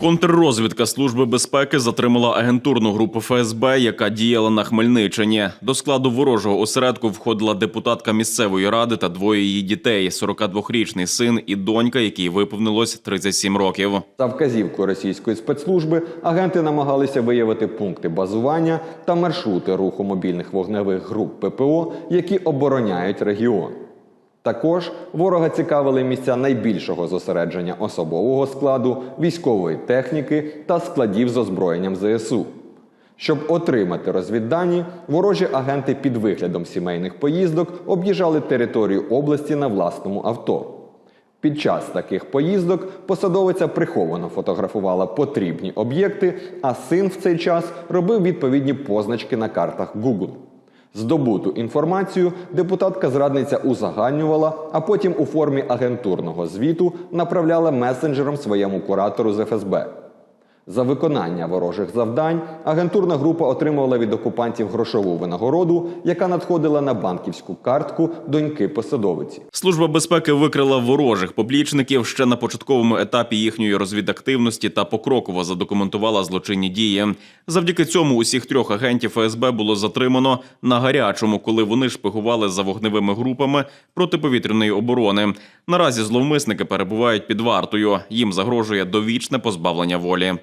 Контррозвідка Служби безпеки затримала агентурну групу ФСБ, яка діяла на Хмельниччині. До складу ворожого осередку входила депутатка місцевої ради та двоє її дітей: – 42-річний син і донька, якій виповнилось 37 років. За вказівкою російської спецслужби агенти намагалися виявити пункти базування та маршрути руху мобільних вогневих груп ППО, які обороняють регіон. Також ворога цікавили місця найбільшого зосередження особового складу, військової техніки та складів з озброєнням ЗСУ. Щоб отримати розвіддані, ворожі агенти під виглядом сімейних поїздок об'їжджали територію області на власному авто. Під час таких поїздок посадовиця приховано фотографувала потрібні об'єкти, а син в цей час робив відповідні позначки на картах Google. Здобуту інформацію депутатка зрадниця узагальнювала, а потім у формі агентурного звіту направляла месенджером своєму куратору з ФСБ. За виконання ворожих завдань агентурна група отримувала від окупантів грошову винагороду, яка надходила на банківську картку доньки посадовиці. Служба безпеки викрила ворожих поплічників ще на початковому етапі їхньої розвідактивності та покроково задокументувала злочинні дії. Завдяки цьому усіх трьох агентів ФСБ було затримано на гарячому, коли вони шпигували за вогневими групами протиповітряної оборони. Наразі зловмисники перебувають під вартою. Їм загрожує довічне позбавлення волі.